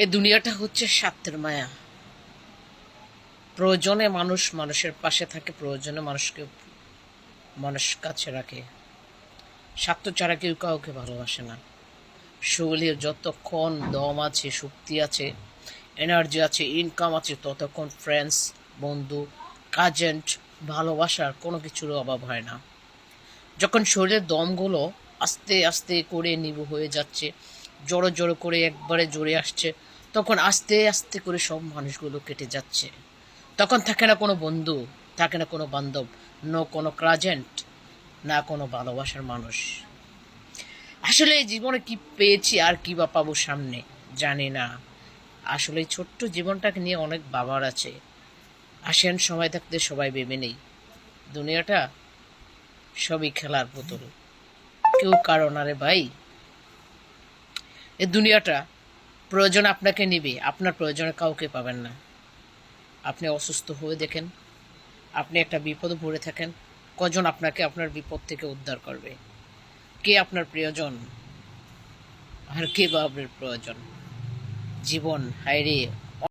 এই দুনিয়াটা হচ্ছে স্বার্থের মায়া। প্রয়োজনে মানুষ মানুষের পাশে থাকে, প্রয়োজনে মানুষকে মানুষ কাছে রাখে। স্বার্থ ছাড়া কেউ কাউকে ভালোবাসে না। শরীরে যতক্ষণ দম আছে, শক্তি আছে এনার্জি আছে ইনকাম আছে, ততক্ষণ ফ্রেন্ডস বন্ধু কাজেন্ট ভালোবাসার কোনো কিছুর অভাব হয় না। যখন শরীরের দমগুলো আস্তে আস্তে করে নিবু হয়ে যাচ্ছে জড়ো জড়ো করে একবারে জোরে আসছে। তখন আস্তে আস্তে করে সব মানুষগুলো কেটে যাচ্ছে। তখন থাকে না কোনো বন্ধু, থাকে না কোনো বান্ধব, ন কোনো ক্রাজেন্ট, না কোনো ভালোবাসার মানুষ। আসলে জীবনে কি পেয়েছি আর কি বা পাবো সামনে, জানি না। আসলে ছোট্ট জীবনটাকে নিয়ে অনেক বাবার আছে। আসেন সময় থাকতে সবাই ভেবে নেই। দুনিয়াটা সবই খেলার পুতুল কেউ কারণ আরে ভাই। এই দুনিয়াটা প্রয়োজন আপনাকে নিবে, আপনার প্রয়োজনে কাউকে পাবেন না। আপনি অসুস্থ হয়ে দেখেন, আপনি একটা বিপদে ভরে থাকেন, কজন আপনাকে আপনার বিপদ থেকে উদ্ধার করবে? কে আপনার প্রয়োজন আর কে বা আপনার প্রয়োজন? জীবন, হায়রে